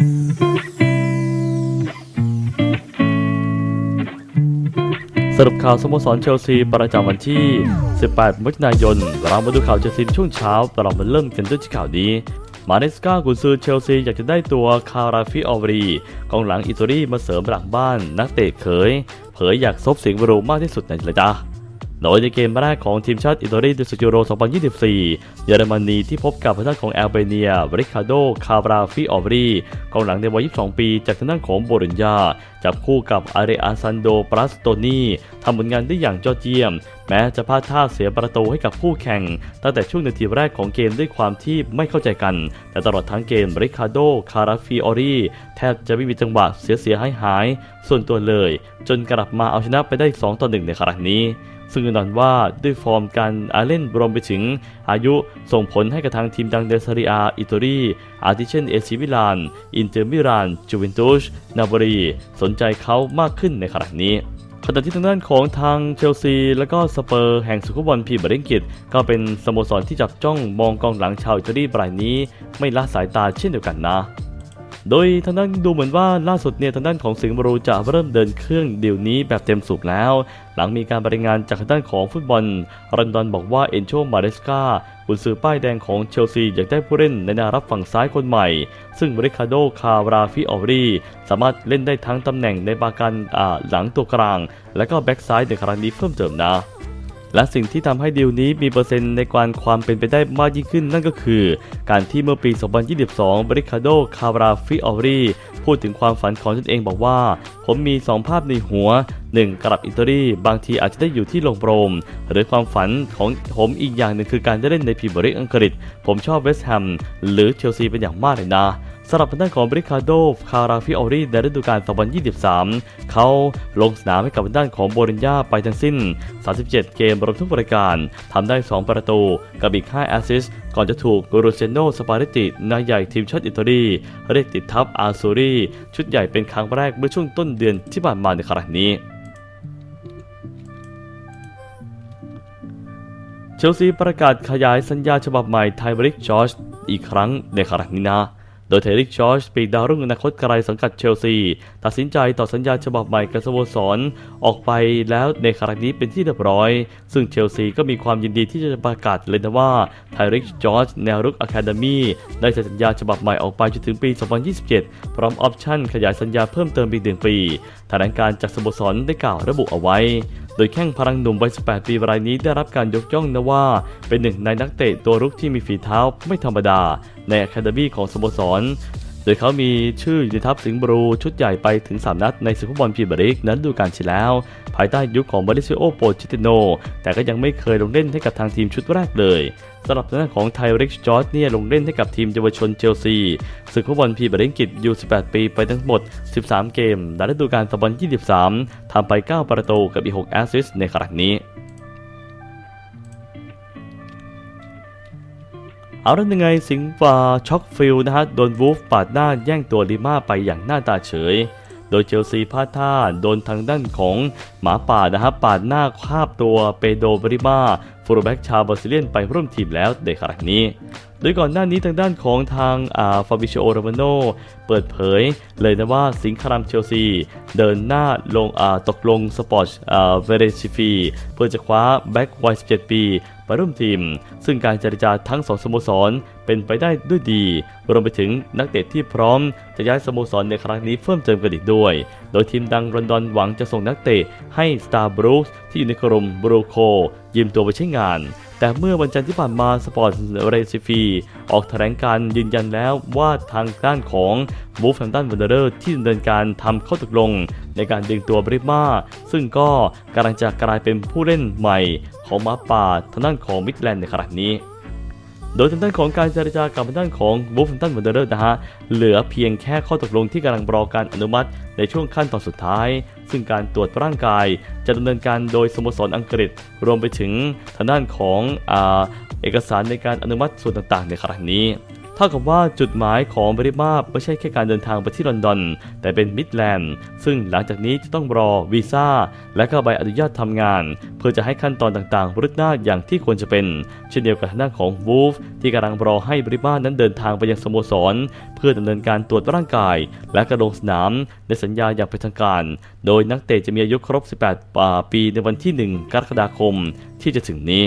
สรุปข่าวสโมสรเชลซีประจำวันที่ 18 มิถุนายน เรามาดูข่าวเชลซีช่วงเช้า เรามาเริ่มกันด้วยข่าวนี้ มาเนสกากุนซือเชลซีอยากจะได้ตัวคาราฟิออวรีกองหลังอิตาลีมาเสริมหลังบ้านนักเตะเขย เผยอยากซบเสียงบรูมากที่สุดในเลยจ้า โดยในเกมแรกของทีมชาติอิตาลีในศึกยูโร 2024 เยอรมนีที่พบกับทางด้านของแอลเบเนียบริคาโด คาบราฟิออฟรีกองหลังในวัย 22 ปี จากทางด้านของโบริญญา จับคู่กับอาเรอาซันโดปรัสโตนีทำผลงานได้อย่างยอดเยี่ยม แม้จะพลาดท่าเสียประตูให้กับคู่แข่ง ตั้งแต่ช่วงนาทีแรกของเกมด้วยความที่ไม่เข้าใจกัน แต่ตลอดทั้งเกมบริคาโด คาราฟิออรีแทบจะไม่มีจังหวะเสียเสียหายหายส่วนตัวเลย จนกลับมาเอาชนะไปได้ 2 ต่อ 1 ในครั้งนี้ ซึ่งแน่นอนว่าด้วยฟอร์มการอาเล่นรวมไปถึงอายุส่งผลให้กับทางทีมดังเดซาริอาอิตาลีอาทิเช่นเอซิมิลาน อินเตอร์มิลาน จูเวนตุส นาบรีสนใจเขามากขึ้นในขณะนี้ขณะที่ทางด้านของทางเชลซี และก็สเปอร์แห่งสุขบอลพรีเมียร์ลีกก็เป็นสโมสรที่จับจ้องมองกองหลังชาวอิตาลีรายนี้ ไม่ละสายตาเช่นเดียวกันนะ โดยทางด้านดูเหมือนว่าล่าสุดเนี่ยทางด้านของสิงห์บรูจะเริ่มเดินเครื่องเดี๋ยวนี้แบบเต็มสูบแล้ว หลังมีการรายงานจากทางด้านของฟุตบอลรันดอนบอกว่าเอนโชมาเรสกากุนซือป้ายแดงของเชลซีอยากได้ผู้เล่นในนารับฝั่งซ้ายคนใหม่ ซึ่งริคาโด คาราฟิออรีสามารถเล่นได้ทั้งตำแหน่งในบาการหลังตัวกลาง และก็แบ็กซ้ายในครั้งนี้เพิ่มเติมนะ และสิ่งที่ทำให้ดีลนี้มีเปอร์เซ็นต์ในการความเป็นไปได้มากยิ่งขึ้นนั่นก็คือ การที่เมื่อปี 2022 บริคาโด คาราฟิออรีพูดถึงความฝันของตนเองบอกว่า ผมมี 2 ภาพในหัว 1. กลับอิตาลีบางทีอาจจะได้อยู่ที่โรงโปรม หรือความฝันของผมอีกอย่างหนึ่งคือการได้เล่นในพรีเมียร์ลีกอังกฤษ ผมชอบเวสต์แฮมหรือเชลซีเป็นอย่างมากเลยนะ สำหรับด้านของบริคาโดคาราฟิออรีในฤดูกาล 2023 เขาลงสนามให้กับด้านของโบริญญาไปทั้งสิ้น 37 เกมรวมทุกรายการทำได้ 2 ประตู กับอีก 5 แอสซิสต์ก่อนจะถูกโรเซโนสปาเรตินายใหญ่ทีมชาติอิตาลีเรียกติดทัพอาซูรีชุดใหญ่เป็นครั้งแรกเมื่อช่วงต้นเดือนที่ผ่านมาในครั้งนี้เชลซีประกาศขยายสัญญาฉบับใหม่ไทบริกจอร์จอีกครั้งในครั้งนี้นะ โดยเทริกจอร์จปีกดาวรุ่งอนาคตไกลสังกัดเชลซี ตัดสินใจต่อสัญญาฉบับใหม่กับสโมสรออกไปแล้วในครั้งนี้เป็นที่เรียบร้อย ซึ่งเชลซีก็มีความยินดีที่จะประกาศเลยนะว่าไทริกจอร์จแนวรุกอะคาเดมีได้เซ็นสัญญาฉบับใหม่ออกไปจนถึงปี 2027 พร้อมออปชั่นขยายสัญญาเพิ่มเติมอีกหนึ่งปีแถลงการจากสโมสรได้กล่าวระบุเอาไว้ ดยแข้งพลังหนุ่มวัย 18 ปีรายนี้ได้รับการยกย่องนะว่า เป็นหนึ่งในนักเตะตัวรุกที่มีฝีเท้าไม่ธรรมดา ในอะคาเดมีของสโมสร โดยเขามีชื่ออยู่ในทัพสิงห์บรูชุดใหญ่ไปถึง 3 นัดในศึกฟุตบอลพรีเมียร์ลีกนั้นดูการที่แล้ว ภายใต้ยุคของมาริซิโอโปจิติโน แต่ก็ยังไม่เคยลงเล่นให้กับทางทีมชุดแรกเลยสำหรับทางด้านของไทริกจอร์จเนี่ยลงเล่นให้กับทีมเยาวชนเชลซีศึกฟุตบอลพรีเมียร์ลีกอังกฤษอยู่18 ปีไปทั้งหมด 13 เกมในฤดูกาล2023ทำไป 9 ประตูกับอีก 6 แอสซิสต์ในครั้งนี้ เอาแล้วยังไงสิงฟาช็อกฟิลนะฮะโดนวูฟปาดหน้าแย่งตัวลิม่าไปอย่างหน้าตาเฉย โดยเชลซีพลาดท่าโดนทางด้านของหมาป่านะฮะปาดหน้าคาบตัวเปโดบริมาฟูลแบ็กชาวบราซิเลียนไปร่วมทีมแล้วในครั้งนี้ โดยก่อนหน้านี้ทางด้านของทางอ่าฟาบิโชโอโรมาโนเปิดเผยเลยนะว่าสิงครามเชลซี เดินหน้าลงาตกลงสปอร์ตเวเรซิฟีเพื่อจะคว้าแบ็กวัย 17 ปีมาร่วมทีม ซึ่งการเจรจาทั้งสองสโมสรเป็นไปได้ด้วยดี รวมไปถึงนักเตะที่พร้อมจะย้ายสโมสรในครั้งนี้เพิ่มเติมกันอีกด้วย โดยทีมดังลอนดอนหวังจะส่งนักเตะให้สตาร์บรูคที่อยู่ในกรมบรูโค ยืมตัวไปใช้งาน แต่เมื่อวันจันทร์ที่ผ่านมาสปอร์ตเรซิฟีออกแถลงการยืนยันแล้วว่าทางด้านของบูฟแฮมตันวันเดอร์ที่ดำเนินการทำข้อตกลง ในการดึงตัวบริมาซึ่งก็กำลังจะกลายเป็นผู้เล่นใหม่ของมาป่าทางด้านของมิดแลนด์ในขณะนี้ โดยทางด้านของการเจรจากับทางด้านของบูฟแฮมตันวันเดอร์นะฮะเหลือเพียงแค่ข้อตกลงที่กำลังรอการอนุมัติในช่วงขั้นตอนสุดท้าย ซึ่งการตรวจร่างกายจะดำเนินการโดยสโมสรอังกฤษ รวมไปถึงทางด้านของอเอกสารในการอนุมัติส่วนต่างๆ ในครั้งนี้ ท่ากับว่าจุดหมายของบริมาไม่ใช่แค่การเดินทางไปที่ลอนดอน แต่เป็นมิดแลนด์ซึ่งหลังจากนี้จะต้องรอวีซ่าและก็ใบอนุญาตทำงาน เพื่อจะให้ขั้นตอนต่างๆรุดหน้าอย่างที่ควรจะเป็น เช่นเดียวกับทางด้านของวูฟที่กำลังรอให้บริมานั้นเดินทางไปยังสโมสร เพื่อดำเนินการตรวจร่างกาย และกระลงสนามในสัญญาอย่างเป็นทางการ โดยนักเตะจะมีอายุครบ 18 ปีในวันที่ 1 กรกฎาคมที่จะถึงนี้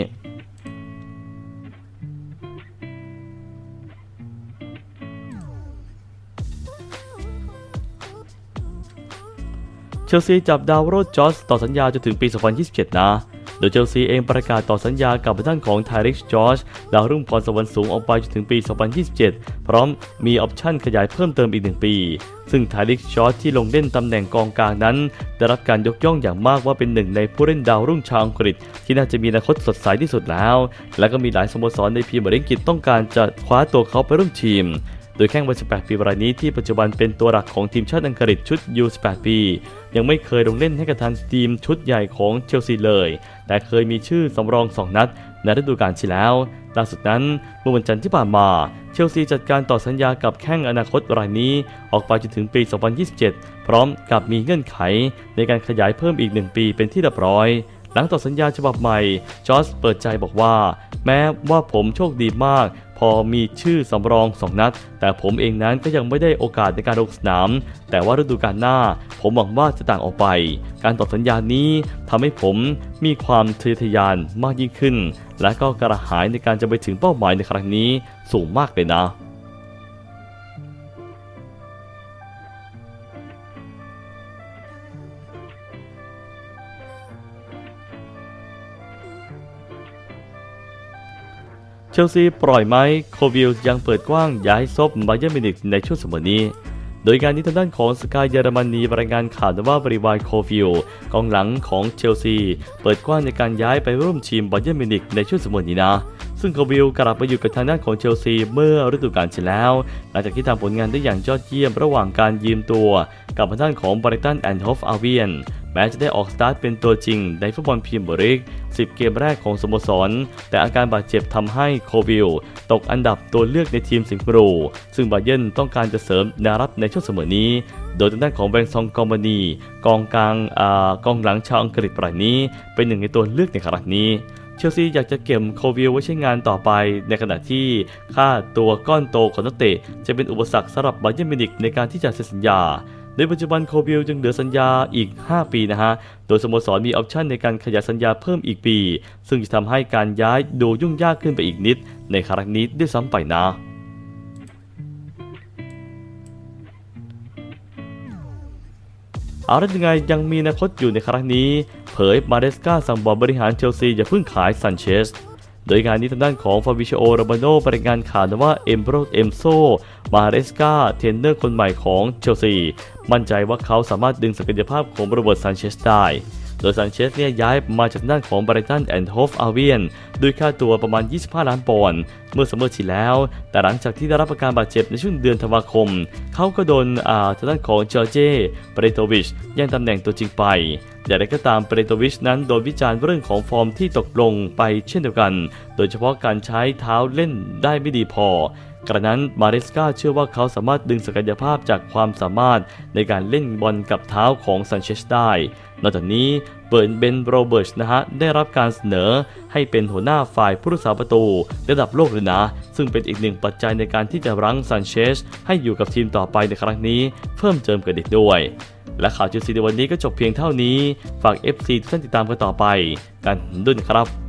ลซีจับดาวโรดจอสต่อสัญญาจนถึงปี 2027 นะ โดยเชลซีเองประกาศต่อสัญญากับทางของไทริกจอร์จดาวรุ่งพรสวรรค์สูงออกไปจนถึงปี 2027 พร้อมมีออปชั่นขยายเพิ่มเติมอีก 1 ปี ซึ่งไทริกจอร์จที่ลงเล่นตำแหน่งกองกลางนั้น ได้รับการยกย่องอย่างมากว่าเป็นหนึ่งในผู้เล่นดาวรุ่งชาวอังกฤษ ที่น่าจะมีอนาคตสดใสที่สุดแล้ว และก็มีหลายสโมสรในพรีเมียร์ลีกอังกฤษต้องการจะคว้าตัวเขาไปร่วมทีม โดยแข้งวัย 18 ปีรายนี้ที่ปัจจุบันเป็นตัวหลักของทีมชาติอังกฤษชุด U18 ปี ยังไม่เคยลงเล่นให้กับทางทีมชุดใหญ่ของเชลซีเลย แต่เคยมีชื่อสำรอง2นัดในฤดูกาลที่แล้ว ล่าสุดนั้นเมื่อวันจันทร์ที่ผ่านมา เชลซีจัดการต่อสัญญากับแข้งอนาคตรายนี้ ออกไปจนถึงปี 2027 พร้อมกับมีเงื่อนไข ในการขยายเพิ่มอีก 1 ปีเป็นที่เรียบร้อยหลังต่อสัญญาฉบับใหม่ จอร์จเปิดใจบอกว่า แม้ว่าผมโชคดีมาก พอมีชื่อสำรองสองนัด แต่ผมเองนั้นก็ยังไม่ได้โอกาสในการลงสนาม แต่ว่าฤดูกาลหน้า ผมหวังว่าจะต่างออกไป การตอบสัญญานี้ทำให้ผมมีความทะเยอทะยานมากยิ่งขึ้น และก็กระหายในการจะไปถึงเป้าหมายในครั้งนี้สูงมากเลยนะ เชลซีปล่อยไหมโควิลยังเปิดกว้างย้ายซบบาเยอร์มิวนิกในช่วงสมอนี้ โดยการนี้ทางด้านของสกายเยอรมนีรายงานข่าวว่าบริวารโคฟิลกองหลังของเชลซี เปิดกว้างในการย้ายไปร่วมทีมบาเยอร์มิวนิกในช่วงสมอนี้นะ ซึ่งโควิลกลับมาอยู่กับทางด้านของเชลซีเมื่อฤดูกาลที่แล้ว หลังจากที่ทำผลงานได้อย่างยอดเยี่ยมระหว่างการยืมตัวกับทางด้านของบริตันแอนด์ฮอฟอาเวียนแม้จะได้ออกสตาร์ทเป็นตัวจริงในฟุตบอลพรีเมียร์ลีก 10 เกมแรกของสโมสร แต่อาการบาดเจ็บทำให้โควิลตกอันดับตัวเลือกในทีมสิงห์บรูซึ่งบาเยร์นต้องการจะเสริมแนวรับในช่วงเสมอนี้ โดยทางด้านของแบงซองกอมบานีกองกลางอากองหลังชาวอังกฤษรายนี้ เป็นหนึ่งในตัวเลือกในครั้งนี้ เชลซีอยากจะเก็บโควิลไว้ใช้งานต่อไป ในขณะที่ค่าตัวก้อนโตของนักเตะจะเป็นอุปสรรคสำหรับบาเยร์นมิวนิกในการที่จะเซ็นสัญญาในปัจจุบันโควิลจึงเหลือสัญญาอีก 5 ปีนะฮะ โดยสโมสรมีออปชันในการขยายสัญญาเพิ่มอีกปี ซึ่งจะทำให้การย้ายดูยุ่งยากขึ้นไปอีกนิด ในครั้งนี้ด้วยซ้ำไปนะ เอาละยังไงยังมีนาคตอยู่ในครั้งนี้ เผยมาเดสกาสั่งบอร์ดบริหารเชลซีอย่าเพิ่งขายซันเชสโดยงานนี้ทางด้านของฟาบิชโอโรมาโนบรายงานข่าวนว่าเอ็มโบรเอ็มโซ มาเดสกาเทรนเนอร์คนใหม่ของเชลซี มั่นใจว่าเขาสามารถดึงศักยภาพของโรเบิร์ตซันเชสได้ โดยซันเชสเนี่ยย้ายมาจากด้านของบริตันแอนด์โฮฟอาเวียนด้วยค่าตัวประมาณ 25 ล้านปอนด์เมื่อสมมติที่แล้ว แต่หลังจากที่ได้รับอาการบาดเจ็บในช่วงเดือนธันวาคม เขาก็โดนอ่าทางด้านของเจอร์เจเปรโตวิชแย่งตำแหน่งตัวจริงไปอย่างไรก็ตามเปรโตวิชนั้นโดนวิจารณ์เรื่องของฟอร์มที่ตกลงไปเช่นเดียวกัน โดยเฉพาะการใช้เท้าเล่นได้ไม่ดีพอ กระนั้นมาเรสกาเชื่อว่าเขาสามารถดึงศักยภาพจากความสามารถในการเล่นบอลกับเท้าของซันเชสได้ นอกจากนี้เบิร์นเบนโรเบิร์ตนะฮะได้รับการเสนอให้เป็นหัวหน้าฝ่ายผู้รักษาประตู ระดับโลกเลยนะ ซึ่งเป็นอีกหนึ่งปัจจัยในการที่จะรั้งซันเชสให้อยู่กับทีมต่อไปในครั้งนี้ เพิ่มเติมกันอีกด้วยและข่าวเชลซีในวันนี้ก็จบเพียงเท่านี้ ฝาก FC ทุกท่านติดตามกันต่อไป กันด้วยนะครับ